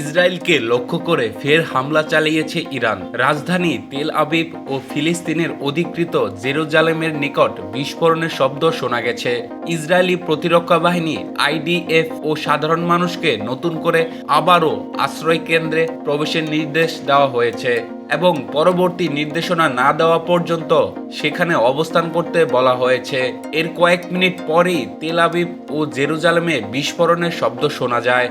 ইসরায়েলকে লক্ষ্য করে ফের হামলা চালিয়েছে ইরান। রাজধানী তেল আবিব ও ফিলিস্তিনের অধিকৃত জেরুজালেমের নিকট বিস্ফোরণের শব্দ শোনা গেছে। ইসরায়েলি প্রতিরক্ষা বাহিনী, আইডিএফ ও সাধারণ মানুষকে নতুন করে আবারও আশ্রয় কেন্দ্রে প্রবেশের নির্দেশ দেওয়া হয়েছে এবং পরবর্তী নির্দেশনা না দেওয়া পর্যন্ত সেখানে অবস্থান করতে বলা হয়েছে। এর কয়েক মিনিট পরেই তেল আবিব ও জেরুজালেমে বিস্ফোরণের শব্দ শোনা যায়।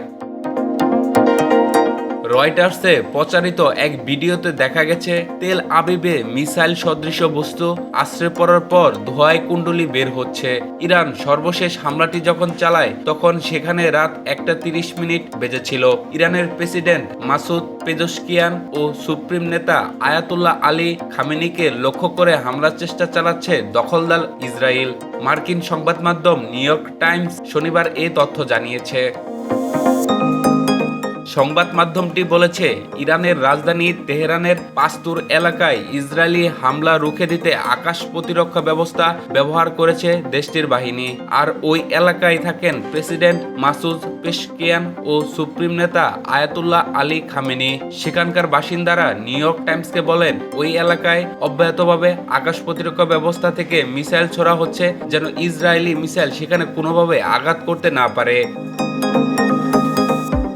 রয়টার্সে প্রচারিত এক ভিডিওতে দেখা গেছে তেল আবিবে মিসাইল সদৃশ বস্তু আশ্রয় পড়ার পর ধোঁয়ায় কুণ্ডলি বের হচ্ছে। ইরান সর্বশেষ হামলাটি যখন চালায়, তখন সেখানে রাত একটা তিরিশ মিনিট বেজেছিল। ইরানের প্রেসিডেন্ট মাসুদ পেজস্কিয়ান ও সুপ্রিম নেতা আয়াতুল্লাহ আলী খামেনিকে লক্ষ্য করে হামলার চেষ্টা চালাচ্ছে দখলদার ইসরায়েল। মার্কিন সংবাদ মাধ্যম নিউ ইয়র্ক টাইমস শনিবার এ তথ্য জানিয়েছে। সংবাদ মাধ্যমটি বলেছে, ইরানের রাজধানী তেহরানের পাস্তুর এলাকায় ইসরায়েলি হামলা রুখে দিতে আকাশ প্রতিরক্ষা ব্যবস্থা ব্যবহার করেছে দেশটির বাহিনী। আর ওই এলাকায় থাকেন প্রেসিডেন্ট মাসুদ পেশকিয়ান ও সুপ্রিম নেতা আয়াতুল্লাহ আলী খামেনি। সেখানকার বাসিন্দারা নিউ ইয়র্ক টাইমসকে বলেন, ওই এলাকায় অব্যাহতভাবে আকাশ প্রতিরক্ষা ব্যবস্থা থেকে মিসাইল ছোড়া হচ্ছে যেন ইসরায়েলি মিসাইল সেখানে কোনোভাবে আঘাত করতে না পারে।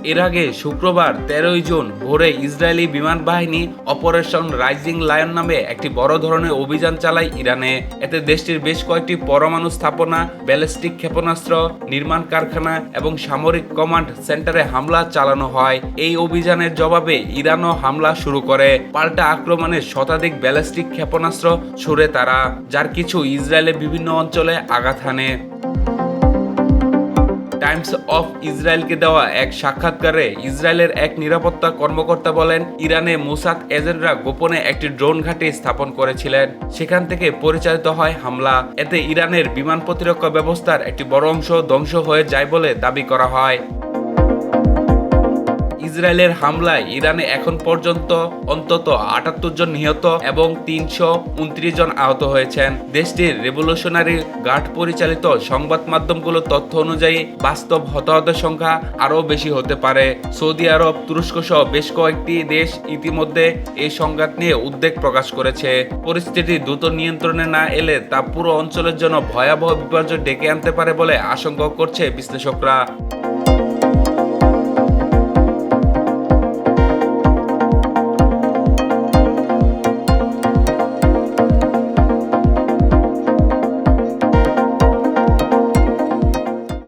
এর আগে শুক্রবার তেরোই জুন ভোরে ইসরায়েলি বিমান বাহিনী অপারেশন রাইজিং লায়ন নামে একটি বড় ধরনের অভিযান চালায় ইরানে। এতে দেশটির বেশ কয়েকটি পরমাণু স্থাপনা, ব্যালিস্টিক ক্ষেপণাস্ত্র, নির্মাণ কারখানা এবং সামরিক কমান্ড সেন্টারে হামলা চালানো হয়। এই অভিযানের জবাবে ইরানও হামলা শুরু করে। পাল্টা আক্রমণে শতাধিক ব্যালিস্টিক ক্ষেপণাস্ত্র ছুড়ে তারা, যার কিছু ইসরায়েলের বিভিন্ন অঞ্চলে আঘাত হানে। টাইমস অফ ইসরায়েলকে দেওয়া এক সাক্ষাৎকারে ইসরায়েলের এক নিরাপত্তা কর্মকর্তা বলেন, ইরানে মুসাদ এজেন্টরা গোপনে একটি ড্রোন ঘাঁটি স্থাপন করেছিলেন। সেখান থেকে পরিচালিত হয় হামলা। এতে ইরানের বিমান প্রতিরক্ষা ব্যবস্থার একটি বড় অংশ ধ্বংস হয়ে যায় বলে দাবি করা হয়। ইসরায়েলের হামলায় ইরানে এখন পর্যন্ত অন্তত আটাত্তর জন নিহত এবং তিনশো উনত্রিশ জন আহত হয়েছেন। দেশটির রেভলিউশনারি গার্ড পরিচালিত সংবাদ মাধ্যমগুলোর তথ্য অনুযায়ী বাস্তব হতাহতের সংখ্যা আরও বেশি হতে পারে। সৌদি আরব, তুরস্ক সহ বেশ কয়েকটি দেশ ইতিমধ্যে এই সংঘাত নিয়ে উদ্বেগ প্রকাশ করেছে। পরিস্থিতি দ্রুত নিয়ন্ত্রণে না এলে তা পুরো অঞ্চলের জন্য ভয়াবহ বিপর্যয় ডেকে আনতে পারে বলে আশঙ্কা করছে বিশ্লেষকরা।